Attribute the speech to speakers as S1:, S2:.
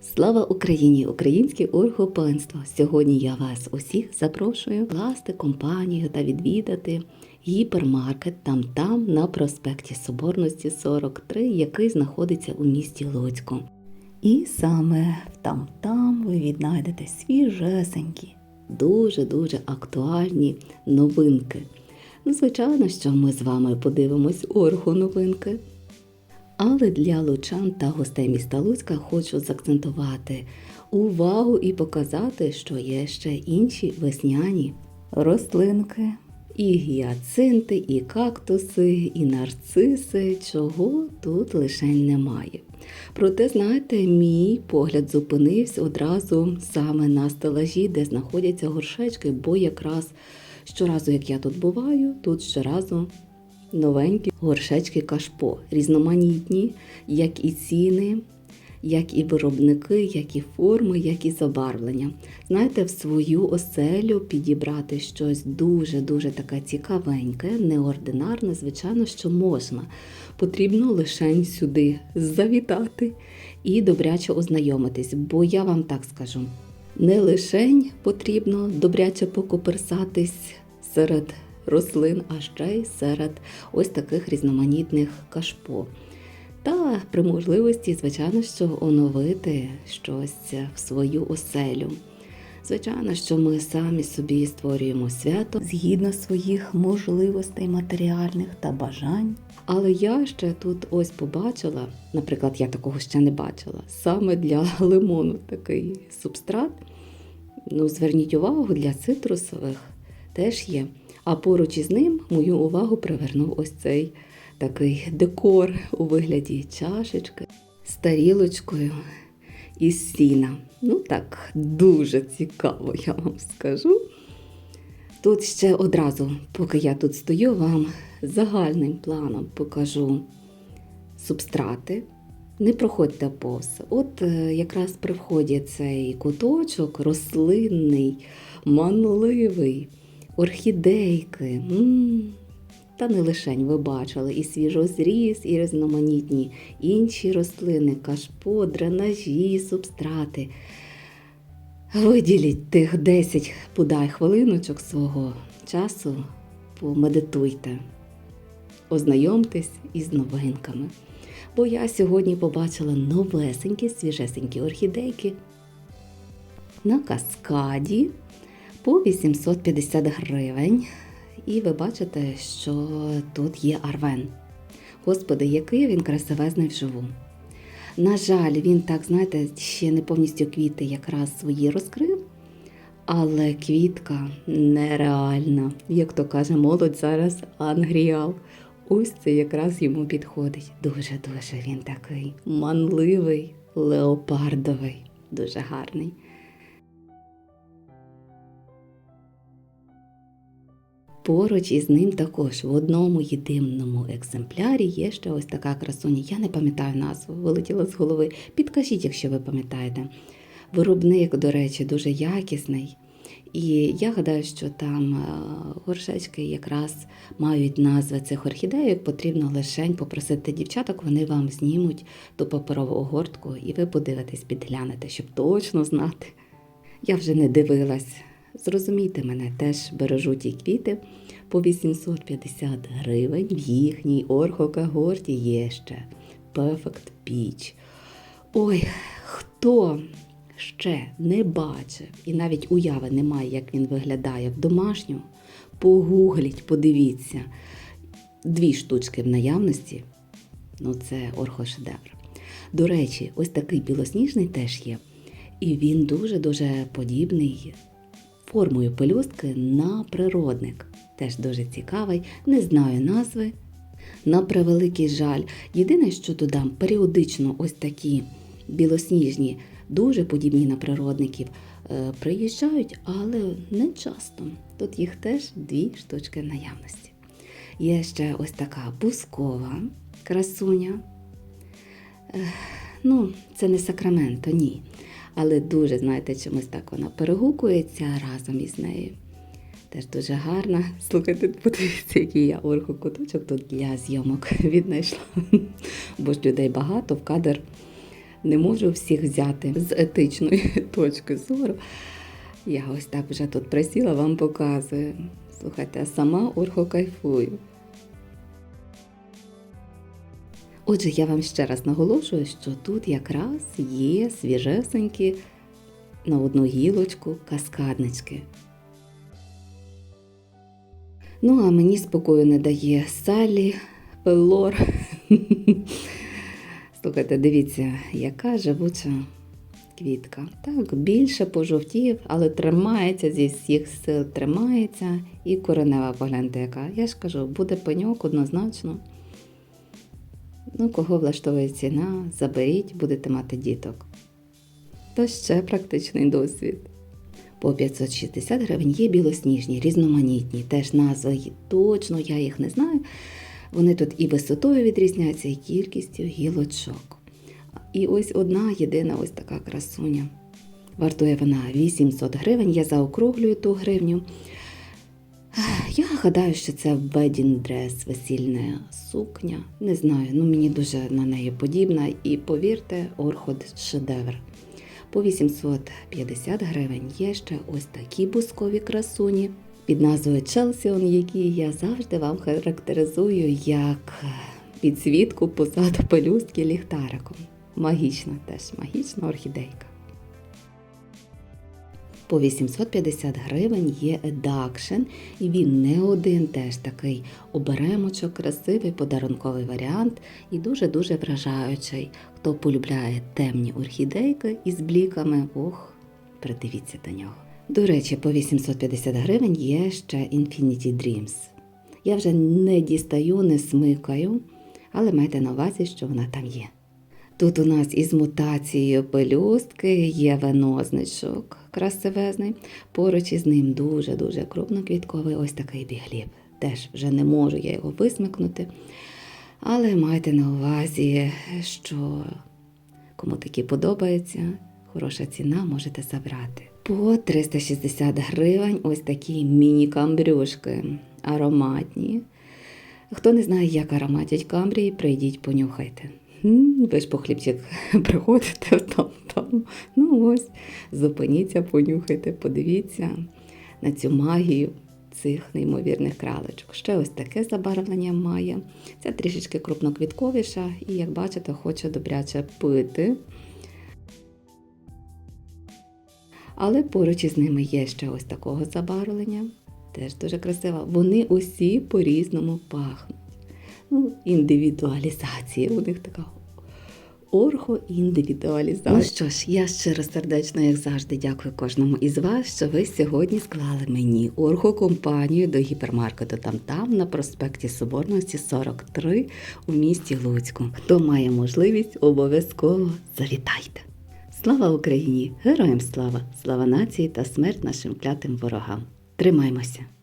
S1: Слава Україні! Українське оргопанство! Сьогодні я вас усіх запрошую класти компанію та відвідати гіпермаркет там-там на проспекті Соборності 43, який знаходиться у місті Луцьку. І саме в там-там ви віднайдете свіжесенькі, дуже-дуже актуальні новинки. Ну, звичайно, що ми з вами подивимось оргоновинки. Але для лучан та гостей міста Луцька хочу заакцентувати увагу і показати, що є ще інші весняні рослинки. І гіацинти, і кактуси, і нарциси, чого тут лише немає. Проте, знаєте, мій погляд зупинився одразу саме на стелажі, де знаходяться горшечки, бо якраз щоразу, як я тут буваю, тут щоразу новенькі горшечки кашпо, різноманітні, як і ціни, як і виробники, як і форми, як і забарвлення. Знаєте, в свою оселю підібрати щось дуже-дуже таке цікавеньке, неординарне, звичайно, що можна. Потрібно лише сюди завітати і добряче ознайомитись, бо я вам так скажу. Не лишень потрібно добряче покоперсатись серед рослин, а ще й серед ось таких різноманітних кашпо. Та при можливості, звичайно, що оновити щось в свою оселю. Звичайно, що ми самі собі створюємо свято згідно своїх можливостей матеріальних та бажань. Але я ще тут ось побачила, наприклад, я такого ще не бачила, саме для лимону такий субстрат. Ну, зверніть увагу, для цитрусових теж є. А поруч із ним мою увагу привернув ось цей такий декор у вигляді чашечки з тарілочкою із сіна. Ну так, дуже цікаво, я вам скажу. Тут ще одразу, поки я тут стою, вам загальним планом покажу субстрати. Не проходьте повз. От е, якраз при вході цей куточок рослинний, манливий, орхідейки. М-м. Та не лишень ви бачили і свіжозріз, і різноманітні інші рослини, кашпо, дренажі, субстрати. Виділіть тих 10 подай хвилиночок свого часу, помедитуйте, ознайомтесь із новинками. Бо я сьогодні побачила новесенькі, свіжесенькі орхідейки на каскаді по 850 гривень. І ви бачите, що тут є арвен. Господи, який він красивезний вживу. На жаль, він так, знаєте, ще не повністю квіти якраз свої розкрив, але квітка нереальна. Як то каже, молодь зараз ангріал. Ось це якраз йому підходить. Дуже-дуже він такий манливий, леопардовий, дуже гарний. Поруч із ним також в одному єдиному екземплярі є ще ось така красуня. Я не пам'ятаю назву, вилетіла з голови. Підкажіть, якщо ви пам'ятаєте. Виробник, до речі, дуже якісний. І я гадаю, що там е, горшечки якраз мають назви цих орхідеїв. Потрібно лише попросити дівчаток, вони вам знімуть ту паперову огортку, і ви подивитесь, підглянете, щоб точно знати. Я вже не дивилась. Зрозумійте мене, теж бережу ті квіти по 850 гривень. В їхній орхокагорті є ще Perfect Peach. Ой, хто ще не бачив і навіть уяви немає, як він виглядає в домашню, погугліть, подивіться. Дві штучки в наявності. Ну, це орхошедевр. До речі, ось такий білосніжний теж є. І він дуже-дуже подібний формою пелюстки на природник. Теж дуже цікавий, не знаю назви. На превеликий жаль. Єдине, що додам, періодично ось такі білосніжні, дуже подібні на природників, е, приїжджають, але не часто. Тут їх теж дві штучки наявності. Є ще ось така бускова красуня. Ну, це не сакраменто, ні. Але дуже, знаєте, чомусь так вона перегукується разом із нею. Теж дуже гарна. Слухайте, подивіться, який я орхокуточок тут для зйомок віднайшла. Бо ж людей багато в кадр не можу всіх взяти з етичної точки зору. Я ось так вже тут присіла, вам показую. Слухайте, а сама орхо кайфую. Отже, я вам ще раз наголошую, що тут якраз є свіжесенькі на одну гілочку каскаднички. Ну, а мені спокою не дає Салі Пеллор. Слухайте, дивіться, яка живуча квітка. Так, більше пожовтів, але тримається зі всіх сил, тримається і коренева погляньте яка. Я ж кажу, буде пеньок однозначно. Ну, кого влаштовує ціна, заберіть, будете мати діток. То ще практичний досвід. По 560 гривень є білосніжні, різноманітні, теж назви точно, я їх не знаю. Вони тут і висотою відрізняються, і кількістю гілочок. І ось одна єдина ось така красуня. Вартує вона 800 гривень, я заокруглюю ту гривню. Гадаю, що це wedding dress, весільна сукня. Не знаю, ну мені дуже на неї подібна. І повірте, орход шедевр. По 850 гривень є ще ось такі бускові красуні під назвою Челсіон, які я завжди вам характеризую як підсвітку позаду пелюстки ліхтариком. Магічна теж магічна орхідейка. По 850 гривень є едакшн, і він не один теж такий оберемочок, красивий подарунковий варіант і дуже-дуже вражаючий. Хто полюбляє темні орхідейки із бліками, ох, придивіться до нього. До речі, по 850 гривень є ще Infinity Dreams. Я вже не дістаю, не смикаю, але майте на увазі, що вона там є. Тут у нас із мутацією пелюстки є венозничок красивезний. Поруч із ним дуже-дуже крупноквітковий ось такий бігліб. Теж вже не можу я його висмикнути. Але майте на увазі, що кому такі подобаються, хороша ціна можете забрати. По 360 гривень ось такі міні-камбрюшки ароматні. Хто не знає, як ароматять камбрії, прийдіть, понюхайте. М, Ви ж по хлібчик приходите там, там. Ну ось, зупиніться, понюхайте, подивіться на цю магію цих неймовірних кралечок. Ще ось таке забарвлення має. Це трішечки крупноквітковіша, і, як бачите, хоче добряче пити. Але поруч із ними є ще ось такого забарвлення. Теж дуже красиво. Вони усі по-різному пахнуть. Ну, індивідуалізація у них така. Орхоіндивідуалізація. Ну що ж, я щиро сердечно, як завжди, дякую кожному із вас, що ви сьогодні склали мені орхокомпанію до гіпермаркету там-там на проспекті Соборності 43 у місті Луцьку. Хто має можливість, обов'язково завітайте. Слава Україні! Героям слава! Слава нації та смерть нашим клятим ворогам! Тримаймося!